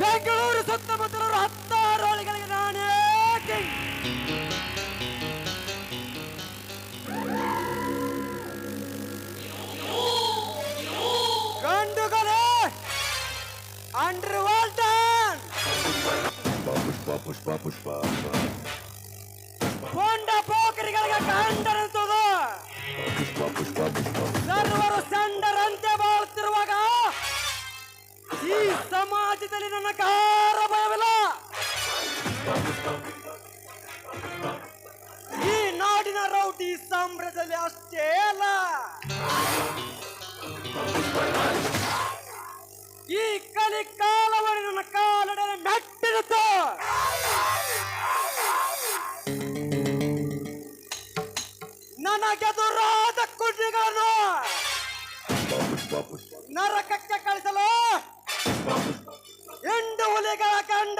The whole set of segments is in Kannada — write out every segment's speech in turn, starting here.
ಬೆಂಗಳೂರು ಸುತ್ತಮುತ್ತಲ ಹತ್ತಾರು ಹಳ್ಳಿಗಳಿಗೆ ನಾನೇ king. ಗಂಡುಗಳೇ ಅಂಡರ್ ವಾಲ್ಟನ್ ಪುಷ್ಪ ಪುಷ್ಪ ಕೊಂಡ ಪೋಕರಿಗಳಿಗೆ ಕಂಡರಂತದು ಈ ನಾಡಿನ ರೌಟಿ ಸಾಮ್ರಾಜ್ಯದಲ್ಲಿ ಅಷ್ಟೇ ಅಲ್ಲ. ಈ ಕಲಿ ಕಾಲವರೆ ನನ್ನ ಕಾಲಡನೆ ಮೆಟ್ಟಿರುತ್ತ. ನನಗೆದುರಾದ ಪುಷ್ಪ ನರಕಕ್ಕೆ ಕಳಿಸಲು ಎಂಡು ಹುಲಿಗಳ ಕಂಡ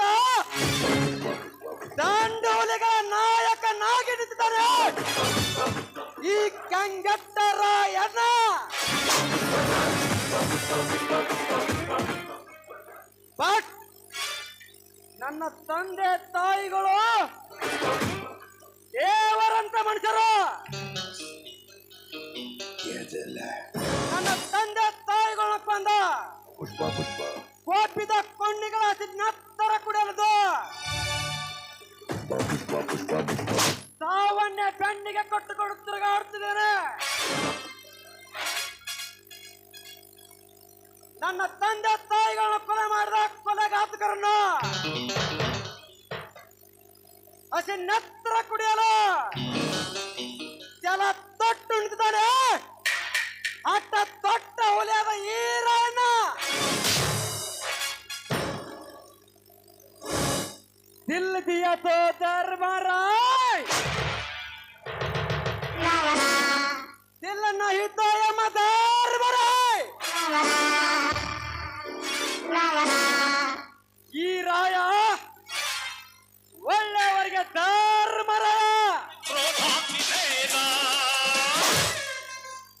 ದಂಡು ಹುಲಿಗಳ ನಾಯಕನಾಗಿ ನಿಂತಿದ್ದಾರೆ. ಈ ಕೆಂಗೆಟ್ಟ ರಾಯಣ್ಣ ಬಟ್ ನನ್ನ ತಂದೆ ತಾಯಿಗಳು ದೇವರಂತ ಮನುಷ್ಯರು. ನನ್ನ ತಂದೆ ತಾಯಿಗಳು ಪುಷ್ಪ ಕೋಪಿದ ಕೊಂಡಿಗಳ ನತ್ತರ ಕುಡಿಯಲದು. ಸಾವನ್ನೇ ಬೆನ್ನಿಗೆ ಕೊಟ್ಟುಕೊಂಡು ತಿರುಗಾಡ್ತಿದ್ದೇನೆ ನನ್ನ ತಂದೆ ತಾಯಿಗಳನ್ನ ಕೊಲೆ ಮಾಡಿದ ಕೊಲೆಗಾತಕರನ್ನು ಹಸಿ ನೆತ್ತರ ಕುಡಿಯಲು ಜಲ ತೊಟ್ಟು ನಿಂತಿದ್ದಾನೆ ಅಟ್ಟ ತೊಟ್ಟ ಹುಲಿಯಾದ ಈರಣ್ಣ दिल दिया तो धर्मराय दिल नहीं तो यम धर्मराय ಈ ರಾಯ ಒಳ್ಳೆಯವರಿಗೆ ಧರ್ಮರಾಯ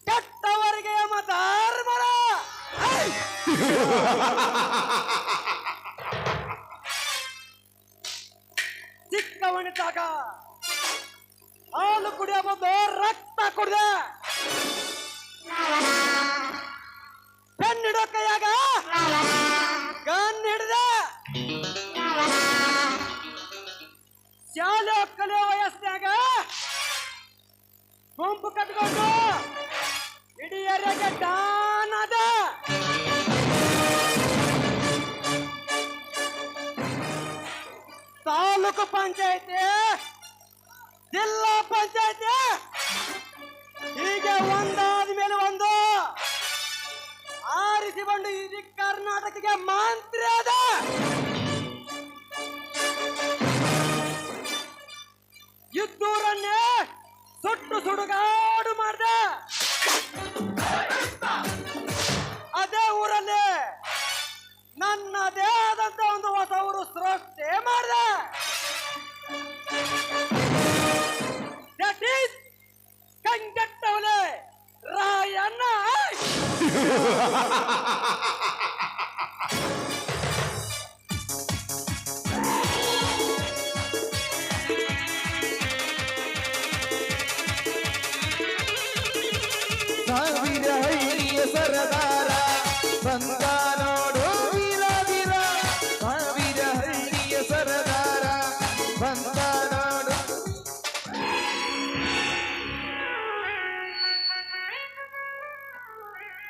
ಕೆಟ್ಟವರಿಗೆ ಯಮ ಧರ್ಮರಾಯ ಚಿಕ್ಕವನಿದ್ದಾಗ ಹಾಲು ಕುಡಿಯ ಬಂದು ರಕ್ತ ಕುಡಿದೆ. ಕಣ್ಣಿಡೋ ಕೈಯಾಗ ಗನ್ ಶಾಲೆ ಕಲಿಯೋ ವಯಸ್ಸಿನಾಗ ಗುಂಪು ಕಟ್ಕೊಂಡು ಇಡೀ ಡಾನ್ ತಾಲೂಕು ಪಂಚಾಯತಿ ಜಿಲ್ಲಾ ಪಂಚಾಯತ್ ಹೀಗೆ ಒಂದಾದ ಮೇಲೆ ಒಂದು. ಆರಿಸಿ ಬಂದು ಇಡೀ ಕರ್ನಾಟಕಕ್ಕೆ ಮಂತ್ರಿ ಅದ ಇದ್ದೂರನ್ನೇ ಸುಟ್ಟು ಸುಡುಗಾಡು ಸಾವಿರ ಹಳ್ಳಿಯ ಸರದಾರ